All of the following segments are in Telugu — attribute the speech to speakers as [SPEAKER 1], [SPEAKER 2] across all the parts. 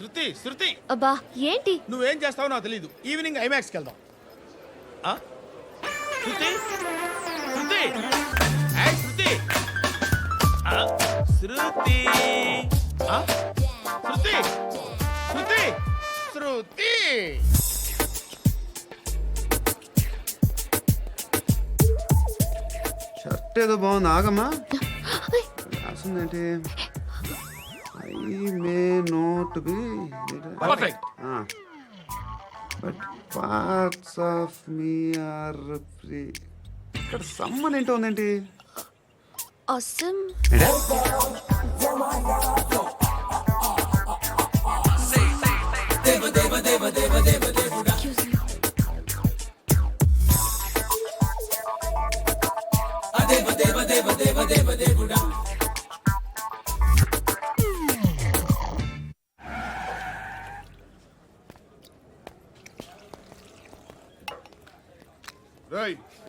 [SPEAKER 1] శృతి శృతి.
[SPEAKER 2] అబ్బా ఏంటి?
[SPEAKER 1] నువ్వేం చేస్తావో నాకు తెలియదు ఈవినింగ్ ఐమాక్స్కి వెళ్దాం. ఆ? శృతి? శృతి? ఏయ్, శృతి. ఆ, శృతి. ఆ? శృతి. శృతి. శృతి.
[SPEAKER 3] షర్ట్ ఏదో బాగుంది. ఆగమ్మా. రాసిందేంటి? I may not be
[SPEAKER 1] perfect
[SPEAKER 3] but parts of me are free ఇక్కడ సమ్మన్ ఏంటో ఉందేంటి
[SPEAKER 2] అసమ్
[SPEAKER 3] ఏంటే?
[SPEAKER 4] రేయ్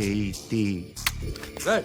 [SPEAKER 3] చేతి
[SPEAKER 4] రేయ్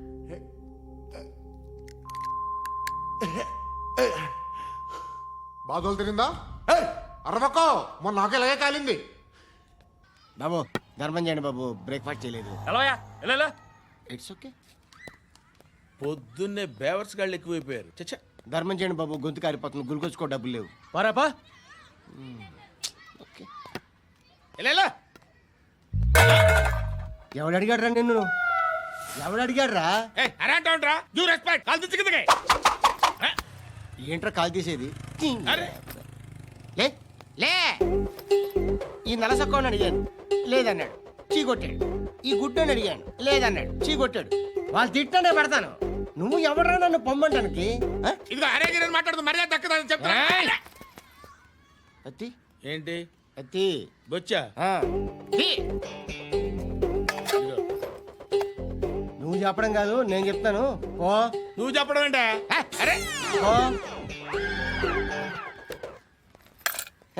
[SPEAKER 5] బాధలు తిరిందా? ఏయ్, అరవకో! మొన్న నాకు ఇలాగే కాలింది.
[SPEAKER 6] బాబు ధర్మం చేయండి బాబు బ్రేక్ఫాస్ట్ చేయలేదు.
[SPEAKER 1] ఎలా
[SPEAKER 6] ఇట్స్ ఓకే
[SPEAKER 1] పొద్దున్నే బేవర్స్ గాళ్ళు ఎక్కువైపోయారు. చచ్చా.
[SPEAKER 6] ధర్మం చేయండి బాబు గొంతు కారిపోతుంది గురికొచ్చుకో డబ్బులు లేవు.
[SPEAKER 1] పారాపా
[SPEAKER 6] ఓకే
[SPEAKER 1] ఎలా
[SPEAKER 6] ఎవడు అడిగాడు రా నిన్ను? ఎవడు అడిగాడు రా
[SPEAKER 1] ఏ అరే అంటావుంట్రా యూ రెస్పెక్ట్ కాల్ తెచ్చి కిందకి.
[SPEAKER 6] ఏంట్రా కాల్ తీసేది?
[SPEAKER 1] అరే.
[SPEAKER 6] లే లే. ఈ నలసక్కని అడిగాను లేదన్నాడు. చీ కొట్టాడు ఈ గుడ్డని అడిగాను లేదన్నాడు. చీ కొట్టాడు వాళ్ళు తిట్టానే పెడతాను. నువ్వు ఎవడరా నన్ను పొమ్మంటానికి?
[SPEAKER 1] ఇదిగో అరే గిరని మాట్లాడుతూ మర్యాద దక్కదని చెప్తా
[SPEAKER 6] అత్తి?
[SPEAKER 1] ఏంటి?
[SPEAKER 6] అత్తి.
[SPEAKER 1] బొచ్చా?
[SPEAKER 6] ఆ. తీ. నువ్వు చెప్పడం కాదు నేను చెప్తాను. ఓ
[SPEAKER 1] నువ్వు చెప్పడం ఏ, అరే.
[SPEAKER 6] ఓ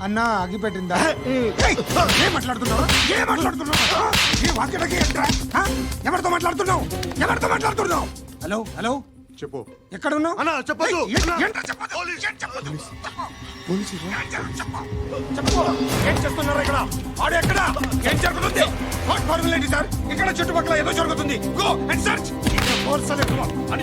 [SPEAKER 7] అన్నా అగిపెట్టిందా ఏం మాట్లాడుతున్నావు? ఏం మాట్లాడుతున్నావు? ఏ వాక్యలకి ఏంట్రా? ఆ? ఎవరితో మాట్లాడుతున్నావు? ఎవరితో మాట్లాడుతున్నావు? Hello hello?
[SPEAKER 4] చెప్పు.
[SPEAKER 7] ఎక్కడ ఉన్నావు
[SPEAKER 4] అన్నా చెప్పదు
[SPEAKER 7] ఏయ్, ఏ- ఏంట్రా చెప్పొద్దు? ఏం చెప్పొద్దు? ఏం చెప్పు, చెప్పు. చెప్పు. ఏం చేస్తున్నారు ఇక్కడ? ఆడు ఎక్కడ? ఏం జరుగుతుంది? వాట్ ఫార్మల్ ఏంటి సార్? ఇక్కడ చుట్టుపక్కల ఏదో జరుగుతుంది. గో అండ్ సర్చ్ అని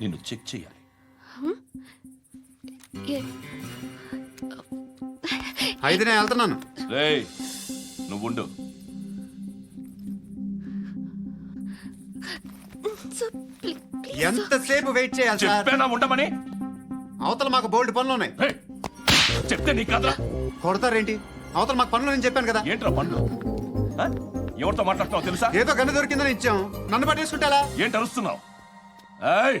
[SPEAKER 8] నిన్ను చెక్ చేయాలి.
[SPEAKER 3] అయితే నేను వెళ్తున్నాను.
[SPEAKER 8] రేయ్ నువ్వు ఉండు
[SPEAKER 3] ఎంతసేపు వెయిట్ చేయాలి సార్?
[SPEAKER 8] చెప్పానా ఉండమని?
[SPEAKER 3] అవతల మాకు బోల్డ్ పనులు ఉన్నాయి.
[SPEAKER 8] చెప్తే నీ కదరా.
[SPEAKER 3] కొడతారేంటి? అవతల మాకు పనులు నేను చెప్పాను కదా.
[SPEAKER 9] ఏంట్రా పండ్లు ఆ? ఎవరితో మాట్లాడుతున్నావు తెలుసా?
[SPEAKER 3] ఏదో గన్ను దొరికిందని ఇచ్చాం. నన్ను పట్టేసుకుంటా
[SPEAKER 9] ఏంటి అరుస్తున్నావు? ఏయ్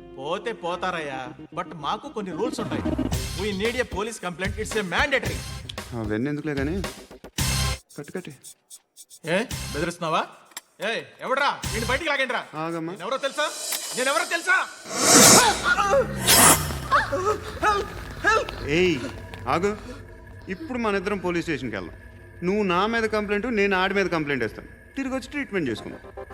[SPEAKER 10] పోతే పోతారయ్యా బట్ మాకు కొన్ని రూల్స్ ఉంటాయి. We need a police complaint it's a mandatory
[SPEAKER 3] అవన్నీ ఎందుకులే కానీ కట్టు కట్టి.
[SPEAKER 10] ఏ బెదిరిస్తున్నావా? ఏ ఎవడ్రా? నేను బయటికి లాగండిరా
[SPEAKER 3] ఆగమ్మా.
[SPEAKER 10] ఎవరో తెలుసా? నేను ఎవరో తెలుసా?
[SPEAKER 3] ఏయ్ ఆగు. ఇప్పుడు మన ఇద్దరం పోలీస్ స్టేషన్కి వెళ్దాం. నువ్వు నా మీద కంప్లైంట్ నేను ఆడి మీద కంప్లైంట్ వేస్తాను. తిరిగి వచ్చి ట్రీట్మెంట్ చేసుకుందాం.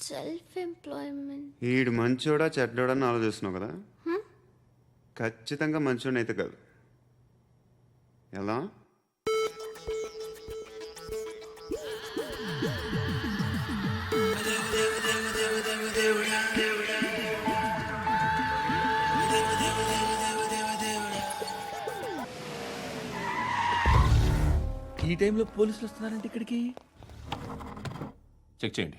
[SPEAKER 11] సెల్ఫ్ ఎంప్లాయ్మెంట్
[SPEAKER 3] ఈడు మంచోడా చెడ్డోడా అని ఆలోచిస్తున్నావు కదా? ఖచ్చితంగా మంచోడని అయితే కాదు. ఎలా?
[SPEAKER 1] ఈ టైంలో పోలీసులు వస్తున్నారంటే ఇక్కడికి?
[SPEAKER 8] చెక్ చేయండి.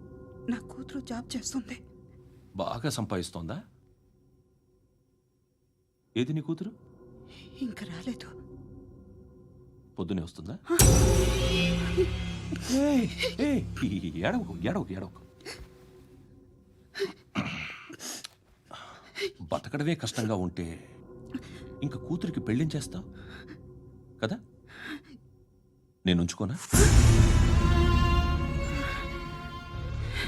[SPEAKER 12] నా కూతురు జాబ్ చేస్తుంది.
[SPEAKER 8] బాగా సంపాదిస్తోందా? ఏది నీ కూతురు?
[SPEAKER 12] ఇంకా రాలేదు.
[SPEAKER 8] పొద్దునే వస్తుందా? ఏయ్, ఏయ్, ఏడవకు ఏడవకు ఏడవకు. బతకడమే కష్టంగా ఉంటే ఇంక కూతురికి పెళ్ళించేస్తావు కదా? నేను ఉంచుకోనా?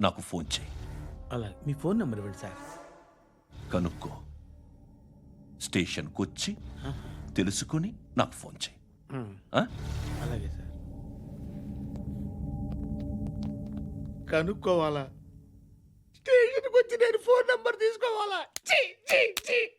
[SPEAKER 8] నాకు ఫోన్ చేయి.
[SPEAKER 1] అలా మీ ఫోన్ నెంబర్ ఇవ్వండి సార్.
[SPEAKER 8] కనుక్కో. స్టేషన్కి వచ్చి తెలుసుకుని నాకు ఫోన్ చేయి.
[SPEAKER 1] అలాగే సార్. కనుక్కోవాలా? స్టేషన్కి వచ్చి నేను ఫోన్ నెంబర్ తీసుకోవాలా?